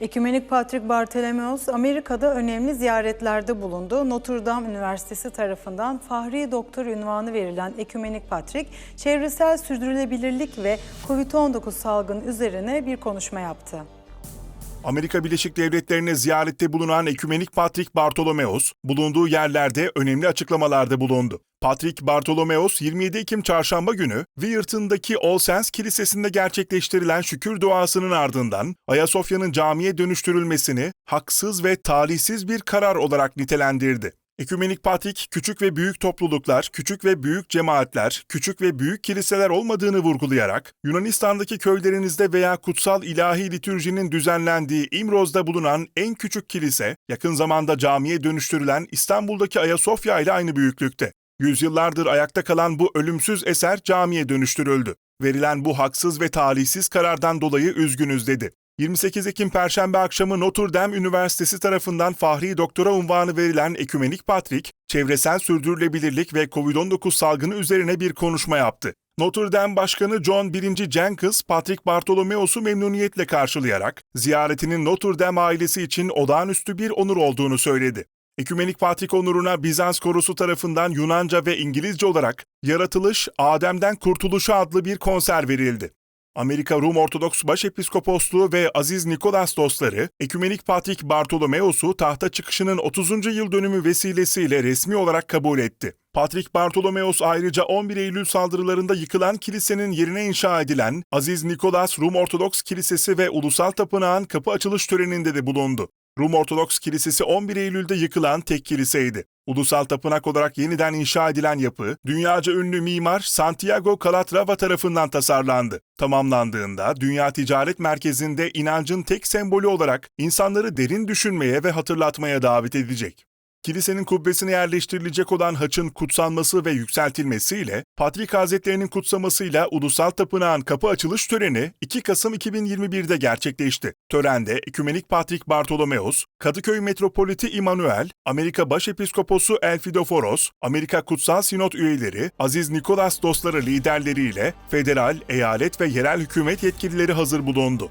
Ekümenik Patrik Bartolomeos Amerika'da önemli ziyaretlerde bulundu. Notre Dame Üniversitesi tarafından Fahri Doktor ünvanı verilen Ekümenik Patrik, çevresel sürdürülebilirlik ve COVID-19 salgını üzerine bir konuşma yaptı. Amerika Birleşik Devletleri'ne ziyarette bulunan Ekümenik Patrik Bartolomeos, bulunduğu yerlerde önemli açıklamalarda bulundu. Patrik Bartolomeos 27 Ekim çarşamba günü Weirton'daki All Saints Kilisesi'nde gerçekleştirilen şükür duasının ardından Ayasofya'nın camiye dönüştürülmesini haksız ve talihsiz bir karar olarak nitelendirdi. Ekümenik Patrik, küçük ve büyük topluluklar, küçük ve büyük cemaatler, küçük ve büyük kiliseler olmadığını vurgulayarak, Yunanistan'daki köylerinizde veya kutsal ilahi litürjinin düzenlendiği İmroz'da bulunan en küçük kilise, yakın zamanda camiye dönüştürülen İstanbul'daki Ayasofya ile aynı büyüklükte. Yüzyıllardır ayakta kalan bu ölümsüz eser camiye dönüştürüldü. Verilen bu haksız ve talihsiz karardan dolayı üzgünüz dedi. 28 Ekim Perşembe akşamı Notre Dame Üniversitesi tarafından Fahri Doktora unvanı verilen Ekümenik Patrik, çevresel sürdürülebilirlik ve COVID-19 salgını üzerine bir konuşma yaptı. Notre Dame Başkanı John 1. Jenkins, Patrick Bartolomeos'u memnuniyetle karşılayarak, ziyaretinin Notre Dame ailesi için olağanüstü bir onur olduğunu söyledi. Ekümenik Patrik onuruna Bizans Korosu tarafından Yunanca ve İngilizce olarak Yaratılış, Adem'den Kurtuluşa adlı bir konser verildi. Amerika Rum Ortodoks Başepiskoposluğu ve Aziz Nikolas dostları, Ekümenik Patrik Bartolomeos'u tahta çıkışının 30. yıl dönümü vesilesiyle resmi olarak kabul etti. Patrik Bartolomeos ayrıca 11 Eylül saldırılarında yıkılan kilisenin yerine inşa edilen Aziz Nikolas Rum Ortodoks Kilisesi ve Ulusal Tapınağın kapı açılış töreninde de bulundu. Rum Ortodoks Kilisesi 11 Eylül'de yıkılan tek kiliseydi. Ulusal tapınak olarak yeniden inşa edilen yapı, dünyaca ünlü mimar Santiago Calatrava tarafından tasarlandı. Tamamlandığında Dünya Ticaret Merkezi'nde inancın tek sembolü olarak insanları derin düşünmeye ve hatırlatmaya davet edecek. Kilisenin kubbesine yerleştirilecek olan haçın kutsanması ve yükseltilmesiyle, Patrik Hazretlerinin kutsamasıyla Ulusal Tapınağın kapı açılış töreni 2 Kasım 2021'de gerçekleşti. Törende Ekümenik Patrik Bartolomeos, Kadıköy Metropoliti İmanuel, Amerika Başepiskoposu Elfidoforos, Amerika Kutsal Sinod üyeleri, Aziz Nikolas dostları liderleriyle federal, eyalet ve yerel hükümet yetkilileri hazır bulundu.